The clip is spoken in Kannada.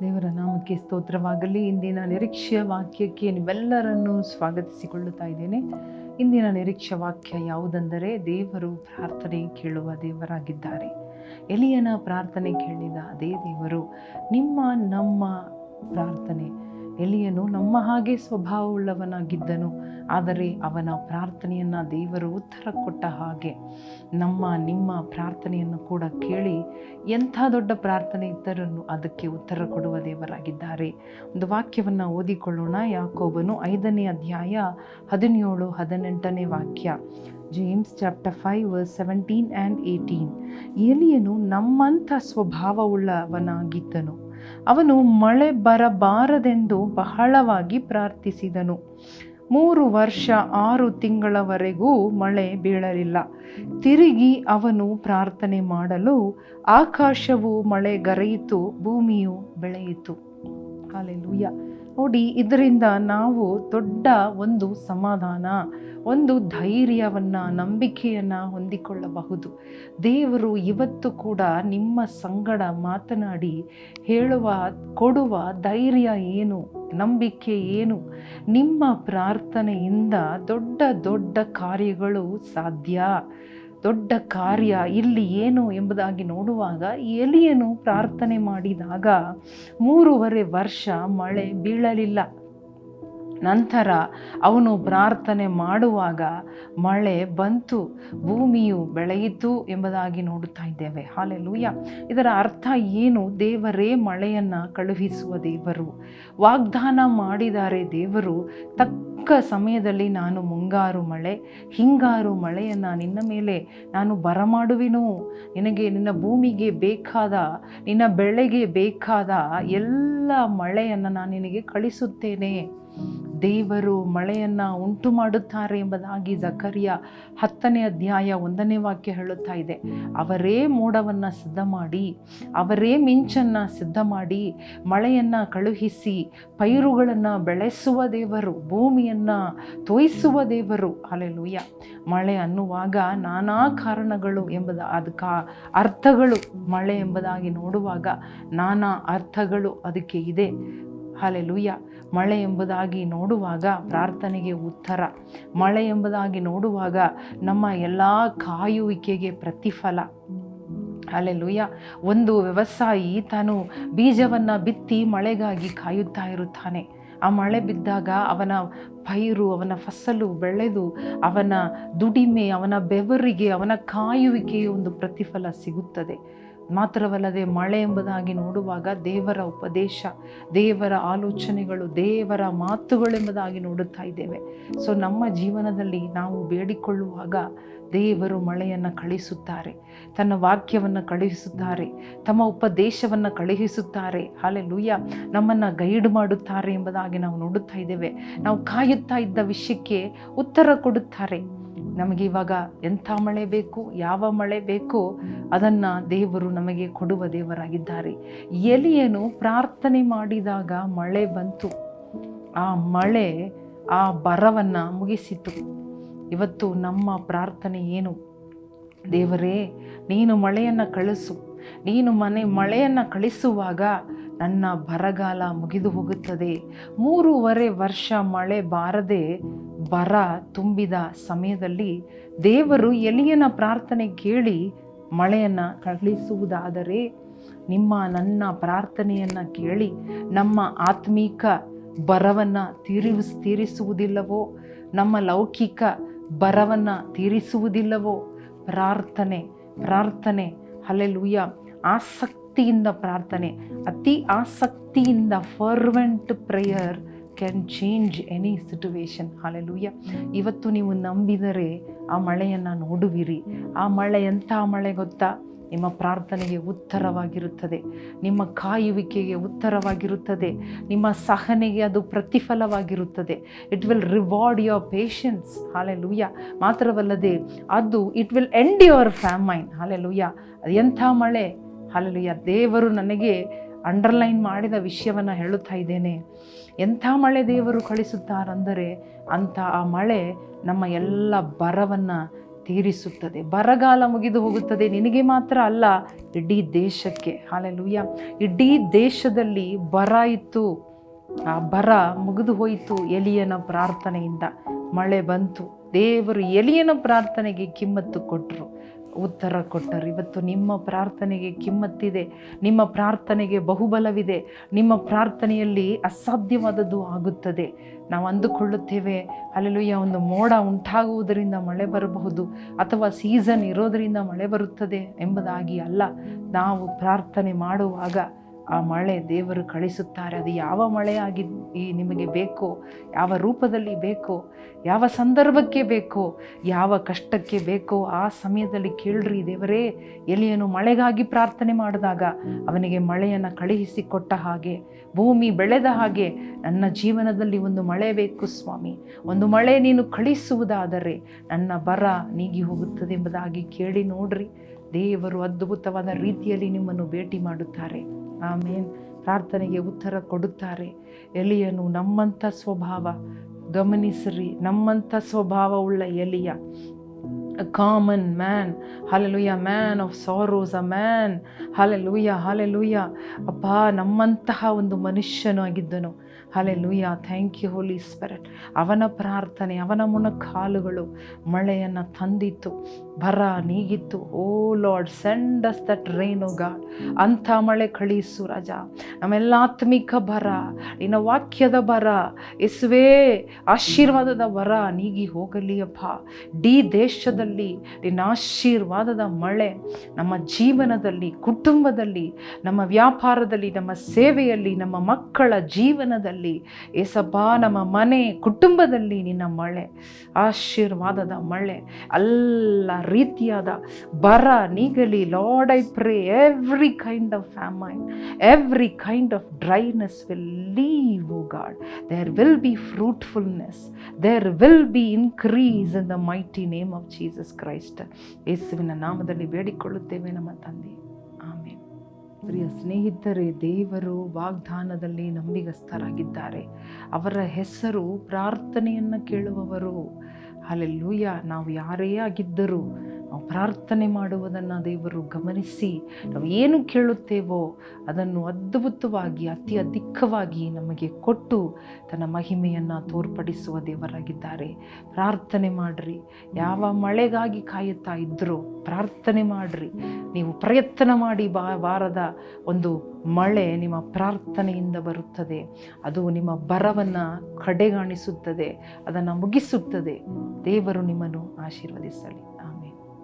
ದೇವರ ನಾಮಕ್ಕೆ ಸ್ತೋತ್ರವಾಗಲಿ. ಇಂದಿನ ನಿರೀಕ್ಷೆಯ ವಾಕ್ಯಕ್ಕೆ ನೀವೆಲ್ಲರನ್ನೂ ಸ್ವಾಗತಿಸಿಕೊಳ್ಳುತ್ತಾ ಇದ್ದೇನೆ. ಇಂದಿನ ನಿರೀಕ್ಷೆ ವಾಕ್ಯ ಯಾವುದೆಂದರೆ, ದೇವರು ಪ್ರಾರ್ಥನೆ ಕೇಳುವ ದೇವರಾಗಿದ್ದಾರೆ. ಎಲಿಯನ ಪ್ರಾರ್ಥನೆ ಕೇಳಿದ ಅದೇ ದೇವರು, ನಿಮ್ಮ ನಮ್ಮ ಪ್ರಾರ್ಥನೆ. ಎಲಿಯನು ನಮ್ಮ ಹಾಗೆ ಸ್ವಭಾವವುಳ್ಳವನಾಗಿದ್ದನು, ಆದರೆ ಅವನ ಪ್ರಾರ್ಥನೆಯನ್ನು ದೇವರು ಉತ್ತರ ಕೊಟ್ಟ ಹಾಗೆ ನಮ್ಮ, ನಿಮ್ಮ ಪ್ರಾರ್ಥನೆಯನ್ನು ಕೂಡ ಕೇಳಿ ಎಂಥ ದೊಡ್ಡ ಪ್ರಾರ್ಥನೆ ಇದ್ದರನ್ನು ಅದಕ್ಕೆ ಉತ್ತರ ಕೊಡುವ ದೇವರಾಗಿದ್ದಾರೆ. ಒಂದು ವಾಕ್ಯವನ್ನು ಓದಿಕೊಳ್ಳೋಣ. ಯಾಕೋಬನು ಐದನೇ ಅಧ್ಯಾಯ ಹದಿನೇಳು ಹದಿನೆಂಟನೇ ವಾಕ್ಯ. James chapter five seventeen and eighteen. ಎಲಿಯನು ನಮ್ಮಂಥ ಸ್ವಭಾವವುಳ್ಳವನಾಗಿದ್ದನು. ಅವನು ಮಳೆ ಬರಬಾರದೆಂದು ಬಹಳವಾಗಿ ಪ್ರಾರ್ಥಿಸಿದನು. ಮೂರು ವರ್ಷ ಆರು ತಿಂಗಳವರೆಗೂ ಮಳೆ ಬೀಳಲಿಲ್ಲ. ತಿರುಗಿ ಅವನು ಪ್ರಾರ್ಥನೆ ಮಾಡಲು ಆಕಾಶವು ಮಳೆ ಗರೆಯಿತು, ಭೂಮಿಯು ಬೆಳೆಯಿತು. ಹಾಲೆಲೂಯ. ನೋಡಿ, ಇದರಿಂದ ನಾವು ದೊಡ್ಡ ಒಂದು ಸಮಾಧಾನ, ಒಂದು ಧೈರ್ಯವನ್ನು, ನಂಬಿಕೆಯನ್ನು ಹೊಂದಿಕೊಳ್ಳಬಹುದು. ದೇವರು ಇವತ್ತು ಕೂಡ ನಿಮ್ಮ ಸಂಗಡ ಮಾತನಾಡಿ ಹೇಳುವ, ಕೊಡುವ ಧೈರ್ಯ ಏನು, ನಂಬಿಕೆ ಏನು, ನಿಮ್ಮ ಪ್ರಾರ್ಥನೆಯಿಂದ ದೊಡ್ಡ ದೊಡ್ಡ ಕಾರ್ಯಗಳು ಸಾಧ್ಯ. ದೊಡ್ಡ ಕಾರ್ಯ ಇಲ್ಲಿ ಏನು ಎಂಬುದಾಗಿ ನೋಡುವಾಗ ಎಲಿಯನು ಪ್ರಾರ್ಥನೆ ಮಾಡಿದಾಗ ಮೂರುವರೆ ವರ್ಷ ಮಳೆ ಬೀಳಲಿಲ್ಲ. ನಂತರ ಅವನು ಪ್ರಾರ್ಥನೆ ಮಾಡುವಾಗ ಮಳೆ ಬಂತು, ಭೂಮಿಯು ಬೆಳೆಯಿತು ಎಂಬುದಾಗಿ ನೋಡುತ್ತಾ ಇದ್ದೇವೆ. ಹಾಲೆಲೂಯ. ಇದರ ಅರ್ಥ ಏನು? ದೇವರೇ ಮಳೆಯನ್ನು ಕಳುಹಿಸುವ ದೇವರು. ವಾಗ್ದಾನ ಮಾಡಿದ್ದಾರೆ ದೇವರು. ತಕ್ಕ ಸಮಯದಲ್ಲಿ ನಾನು ಮುಂಗಾರು ಮಳೆ, ಹಿಂಗಾರು ಮಳೆಯನ್ನು ನಿನ್ನ ಮೇಲೆ ನಾನು ಬರಮಾಡುವೆನು. ನಿನಗೆ ನಿನ್ನ ಭೂಮಿಗೆ ಬೇಕಾದ, ನಿನ್ನ ಬೆಳೆಗೆ ಬೇಕಾದ ಎಲ್ಲ ಮಳೆಯನ್ನು ನಾನು ನಿನಗೆ ಕಳಿಸುತ್ತೇನೆ. ದೇವರು ಮಳೆಯನ್ನು ಉಂಟು ಮಾಡುತ್ತಾರೆ ಎಂಬುದಾಗಿ ಜಕರಿಯ ಹತ್ತನೇ ಅಧ್ಯಾಯ ಒಂದನೇ ವಾಕ್ಯ ಹೇಳುತ್ತಾ ಇದೆ. ಅವರೇ ಮೋಡವನ್ನು ಸಿದ್ಧ ಮಾಡಿ ಅವರೇ ಮಿಂಚನ್ನು ಸಿದ್ಧ ಮಾಡಿ ಮಳೆಯನ್ನು ಕಳುಹಿಸಿ, ಪೈರುಗಳನ್ನು ಬೆಳೆಸುವ ದೇವರು, ಭೂಮಿಯನ್ನು ತೋಯಿಸುವ ದೇವರು. ಅಲೆಲುಯ್ಯ ಮಳೆ ಅನ್ನುವಾಗ ನಾನಾ ಕಾರಣಗಳು ಎಂಬುದ ಅದಕ್ಕೆ ಅರ್ಥಗಳು ಮಳೆ ಎಂಬುದಾಗಿ ನೋಡುವಾಗ ನಾನಾ ಅರ್ಥಗಳು ಅದಕ್ಕೆ ಇದೆ. ಹಾಲೆಲೂಯ ಮಳೆ ಎಂಬುದಾಗಿ ನೋಡುವಾಗ ಪ್ರಾರ್ಥನೆಗೆ ಉತ್ತರ. ಮಳೆ ಎಂಬುದಾಗಿ ನೋಡುವಾಗ ನಮ್ಮ ಎಲ್ಲ ಕಾಯುವಿಕೆಗೆ ಪ್ರತಿಫಲ. ಅಲ್ಲೆಲ್ಲೂಯ್ಯ ಒಂದು ವ್ಯವಸಾಯಿ ತಾನು ಬೀಜವನ್ನು ಬಿತ್ತಿ ಮಳೆಗಾಗಿ ಕಾಯುತ್ತಾ ಇರುತ್ತಾನೆ. ಆ ಮಳೆ ಬಿದ್ದಾಗ ಅವನ ಪೈರು, ಅವನ ಫಸಲು ಬೆಳೆದು ಅವನ ದುಡಿಮೆ, ಅವನ ಬೆವರಿಗೆ, ಅವನ ಕಾಯುವಿಕೆಯ ಒಂದು ಪ್ರತಿಫಲ ಸಿಗುತ್ತದೆ. ಮಾತ್ರವಲ್ಲದೆ ಮಳೆ ಎಂಬುದಾಗಿ ನೋಡುವಾಗ ದೇವರ ಉಪದೇಶ, ದೇವರ ಆಲೋಚನೆಗಳು, ದೇವರ ಮಾತುಗಳೆಂಬುದಾಗಿ ನೋಡುತ್ತಾ ಇದ್ದೇವೆ. ಸೊ ನಮ್ಮ ಜೀವನದಲ್ಲಿ ನಾವು ಬೇಡಿಕೊಳ್ಳುವಾಗ ದೇವರು ಮಳೆಯನ್ನು ಕಳಿಸುತ್ತಾರೆ ತನ್ನ ವಾಕ್ಯವನ್ನು ಕಳುಹಿಸುತ್ತಾರೆ, ತಮ್ಮ ಉಪದೇಶವನ್ನು ಕಳುಹಿಸುತ್ತಾರೆ. ಹಾಲೆ ಲೂಯ್ಯ ನಮ್ಮನ್ನು ಗೈಡ್ ಮಾಡುತ್ತಾರೆ ಎಂಬುದಾಗಿ ನಾವು ನೋಡುತ್ತಾ ಇದ್ದೇವೆ. ನಾವು ಕಾಯುತ್ತಾ ಇದ್ದ ವಿಷಯಕ್ಕೆ ಉತ್ತರ ಕೊಡುತ್ತಾರೆ. ನಮಗೆ ಇವಾಗ ಎಂಥ ಮಳೆ ಬೇಕು, ಯಾವ ಮಳೆ ಬೇಕು, ಅದನ್ನು ದೇವರು ನಮಗೆ ಕೊಡುವ ದೇವರಾಗಿದ್ದಾರೆ. ಎಲಿಯನು ಪ್ರಾರ್ಥನೆ ಮಾಡಿದಾಗ ಮಳೆ ಬಂತು. ಆ ಮಳೆ, ಆ ಬರವನ್ನು ಮುಗಿಸಿತು. ಇವತ್ತು ನಮ್ಮ ಪ್ರಾರ್ಥನೆ ಏನು? ದೇವರೇ, ನೀನು ಮಳೆಯನ್ನು ಕಳಿಸು. ನೀನು ಮನೆ, ಮಳೆಯನ್ನು ಕಳಿಸುವಾಗ ನನ್ನ ಬರಗಾಲ ಮುಗಿದು ಹೋಗುತ್ತದೆ. ಮೂರುವರೆ ವರ್ಷ ಮಳೆ ಬಾರದೆ ಬರ ತುಂಬಿದ ಸಮಯದಲ್ಲಿ ದೇವರು ಎಲಿಯನ ಪ್ರಾರ್ಥನೆ ಕೇಳಿ ಮಳೆಯನ್ನು ಕಳಿಸುವುದಾದರೆ ನಿಮ್ಮ ನನ್ನ ಪ್ರಾರ್ಥನೆಯನ್ನು ಕೇಳಿ ನಮ್ಮ ಆತ್ಮೀಕ ಬರವನ್ನು ತೀರಿಸ್, ತೀರಿಸುವುದಿಲ್ಲವೋ? ನಮ್ಮ ಲೌಕಿಕ ಬರವನ್ನು ತೀರಿಸುವುದಿಲ್ಲವೋ? ಪ್ರಾರ್ಥನೆ ಪ್ರಾರ್ಥನೆ ಅಲ್ಲೆಲೂಯ್ಯ ಆಸಕ್ತಿಯಿಂದ ಪ್ರಾರ್ಥನೆ, ಅತಿ ಆಸಕ್ತಿಯಿಂದ fervent prayer can change any situation hallelujah ಇವತ್ತು ನೀವು ನಂಬಿದರೆ ಆ ಮಳೆಯನ್ನು ನೋಡುವಿರಿ. ಆ ಮಳೆ ಎಂಥ ಮಳೆ ಗೊತ್ತಾ? ನಿಮ್ಮ ಪ್ರಾರ್ಥನೆಗೆ ಉತ್ತರವಾಗಿರುತ್ತದೆ. ನಿಮ್ಮ ಕಾಯುವಿಕೆಗೆ ಉತ್ತರವಾಗಿರುತ್ತದೆ. ನಿಮ್ಮ ಸಹನೆಗೆ ಅದು ಪ್ರತಿಫಲವಾಗಿರುತ್ತದೆ. It will reward your patience hallelujah ಮಾತ್ರವಲ್ಲದೆ ಅದು it will end your famine hallelujah ಅದು ಎಂಥ ಮಳೆ? ಹಾಲೆಲುಯ್ಯ ದೇವರು ನನಗೆ ಅಂಡರ್ಲೈನ್ ಮಾಡಿದ ವಿಷಯವನ್ನು ಹೇಳುತ್ತಾ ಇದ್ದೇನೆ. ಎಂಥ ಮಳೆ ದೇವರು ಕಳಿಸುತ್ತಾರಂದರೆ ಅಂಥ ಆ ಮಳೆ ನಮ್ಮ ಎಲ್ಲ ಬರವನ್ನು ತೀರಿಸುತ್ತದೆ. ಬರಗಾಲ ಮುಗಿದು ಹೋಗುತ್ತದೆ. ನಿನಗೆ ಮಾತ್ರ ಅಲ್ಲ, ಇಡೀ ದೇಶಕ್ಕೆ. ಹಾಲೆಲೂಯ. ಇಡೀ ದೇಶದಲ್ಲಿ ಬರ ಇತ್ತು. ಆ ಬರ ಮುಗಿದು ಹೋಯಿತು ಎಲಿಯನ ಪ್ರಾರ್ಥನೆಯಿಂದ. ಮಳೆ ಬಂತು. ದೇವರು ಎಲಿಯನ ಪ್ರಾರ್ಥನೆಗೆ ಕಿಮ್ಮತ್ತು ಕೊಟ್ಟರು ಉತ್ತರ ಕೊಟ್ಟರು. ಇವತ್ತು ನಿಮ್ಮ ಪ್ರಾರ್ಥನೆಗೆ ಕಿಮ್ಮತ್ತಿದೆ, ನಿಮ್ಮ ಪ್ರಾರ್ಥನೆಗೆ ಬಹುಬಲವಿದೆ, ನಿಮ್ಮ ಪ್ರಾರ್ಥನೆಯಲ್ಲಿ ಅಸಾಧ್ಯವಾದದ್ದು ಆಗುತ್ತದೆ. ನಾವು ಅಂದುಕೊಳ್ಳುತ್ತೇವೆ ಅಲ್ಲೆಲ್ಲೂಯ್ಯ ಒಂದು ಮೋಡ ಉಂಟಾಗುವುದರಿಂದ ಮಳೆ ಬರಬಹುದು ಅಥವಾ ಸೀಸನ್ ಇರೋದರಿಂದ ಮಳೆ ಬರುತ್ತದೆ ಎಂಬುದಾಗಿ ಅಲ್ಲ. ನಾವು ಪ್ರಾರ್ಥನೆ ಮಾಡುವಾಗ ಆ ಮಳೆ ದೇವರು ಕಳಿಸುತ್ತಾರೆ. ಅದು ಯಾವ ಮಳೆಯಾಗಿ ಈ ನಿಮಗೆ ಬೇಕೋ, ಯಾವ ರೂಪದಲ್ಲಿ ಬೇಕೋ, ಯಾವ ಸಂದರ್ಭಕ್ಕೆ ಬೇಕೋ, ಯಾವ ಕಷ್ಟಕ್ಕೆ ಬೇಕೋ, ಆ ಸಮಯದಲ್ಲಿ ಕೇಳ್ರಿ ದೇವರೇ, ಎಲಿಯನು ಮಳೆಗಾಗಿ ಪ್ರಾರ್ಥನೆ ಮಾಡಿದಾಗ ಅವನಿಗೆ ಮಳೆಯನ್ನು ಕಳುಹಿಸಿ ಕೊಟ್ಟ ಹಾಗೆ, ಭೂಮಿ ಬೆಳೆದ ಹಾಗೆ ನನ್ನ ಜೀವನದಲ್ಲಿ ಒಂದು ಮಳೆ ಬೇಕು ಸ್ವಾಮಿ. ಒಂದು ಮಳೆ ನೀನು ಕಳಿಸುವುದಾದರೆ ನನ್ನ ಬರ ನೀಗಿ ಹೋಗುತ್ತದೆ ಎಂಬುದಾಗಿ ಕೇಳಿ ನೋಡ್ರಿ. ದೇವರು ಅದ್ಭುತವಾದ ರೀತಿಯಲ್ಲಿ ನಿಮ್ಮನ್ನು ಭೇಟಿ ಮಾಡುತ್ತಾರೆ. ಆಮೇನ್. ಪ್ರಾರ್ಥನೆಗೆ ಉತ್ತರ ಕೊಡುತ್ತಾರೆ. ಎಲಿಯನು ನಮ್ಮಂಥ ಸ್ವಭಾವ ಗಮನಿಸ್ರಿ. ನಮ್ಮಂಥ ಸ್ವಭಾವವುಳ್ಳ ಎಲಿಯ common man Hallelujah, man of sorrows a man Hallelujah, hallelujah. ಅಬ್ಬಾ ನಮ್ಮಂತಹ ಒಂದು ಮನುಷ್ಯನು ಆಗಿದ್ದನು. Hallelujah thank you holy spirit ಅವನ ಪ್ರಾರ್ಥನೆ ಅವನ ಮೊಣಕಾಲುಗಳು ಮಳೆಯನ್ನು ತಂದಿತ್ತು ಬರ ನೀಗಿತ್ತು. O Lord send us that rain God ಅಂಥ ಮಳೆ ಕಳಿಸು ರಾಜ. ನಮ್ಮೆಲ್ಲ ಆತ್ಮಿಕ ಬರ ನಿನ್ನ ವಾಕ್ಯದ ಬರ ಎಸುವೇ ಆಶೀರ್ವಾದದ ಬರ ನೀಗಿ ಹೋಗಲಿ ಅಪ್ಪ ಡಿ ದೇಶದಲ್ಲಿ ನಿನ್ನ ಆಶೀರ್ವಾದದ ಮಳೆ, ನಮ್ಮ ಜೀವನದಲ್ಲಿ, ಕುಟುಂಬದಲ್ಲಿ, ನಮ್ಮ ವ್ಯಾಪಾರದಲ್ಲಿ, ನಮ್ಮ ಸೇವೆಯಲ್ಲಿ, ನಮ್ಮ ಮಕ್ಕಳ ಜೀವನದಲ್ಲಿ, ಏಸಪ್ಪ, ನಮ್ಮ ಮನೆ, ಕುಟುಂಬದಲ್ಲಿ ನಿನ್ನ ಮಳೆ, ಆಶೀರ್ವಾದದ ಮಳೆ, ಎಲ್ಲ ರೀತಿಯಾದ ಬರ, ನೀಗಲಿ Lord I pray every kind of famine every kind of dryness will leave God there will be fruitfulness there will be increase in the mighty name of Jesus Christ ಯೇಸುವಿನ ನಾಮದಲ್ಲಿ ಬೇಡಿಕೊಳ್ಳುತ್ತೇವೆ ನಮ್ಮ ತಂದೆ. ಆಮೇಲೆ ಪ್ರಿಯ ಸ್ನೇಹಿತರೇ, ದೇವರು ವಾಗ್ದಾನದಲ್ಲಿ ನಂಬಿಗಸ್ತರಾಗಿದ್ದಾರೆ ಅವರ ಹೆಸರು ಪ್ರಾರ್ಥನೆಯನ್ನು ಕೇಳುವವರು. ಅಲ್ಲೆಲ್ಲೂಯ್ಯ ನಾವು ಯಾರೇ ಆಗಿದ್ದರೂ ನಾವು ಪ್ರಾರ್ಥನೆ ಮಾಡುವುದನ್ನು ದೇವರು ಗಮನಿಸಿ, ನಾವು ಏನು ಕೇಳುತ್ತೇವೋ ಅದನ್ನು ಅದ್ಭುತವಾಗಿ, ಅತಿ ಅಧಿಕವಾಗಿ ನಮಗೆ ಕೊಟ್ಟು ತನ್ನ ಮಹಿಮೆಯನ್ನು ತೋರ್ಪಡಿಸುವ ದೇವರಾಗಿದ್ದಾರೆ. ಪ್ರಾರ್ಥನೆ ಮಾಡಿರಿ. ಯಾವ ಮಳೆಗಾಗಿ ಕಾಯುತ್ತಾ ಇದ್ದರೂ ಪ್ರಾರ್ಥನೆ ಮಾಡಿರಿ. ನೀವು ಪ್ರಯತ್ನ ಮಾಡಿ ಬಾ, ಬಾರದ ಒಂದು ಮಳೆ ನಿಮ್ಮ ಪ್ರಾರ್ಥನೆಯಿಂದ ಬರುತ್ತದೆ. ಅದು ನಿಮ್ಮ ಬರವನ್ನು ಕಡೆಗಾಣಿಸುತ್ತದೆ. ಅದನ್ನು ಮುಗಿಸುತ್ತದೆ. ದೇವರು ನಿಮ್ಮನ್ನು ಆಶೀರ್ವದಿಸಲಿ.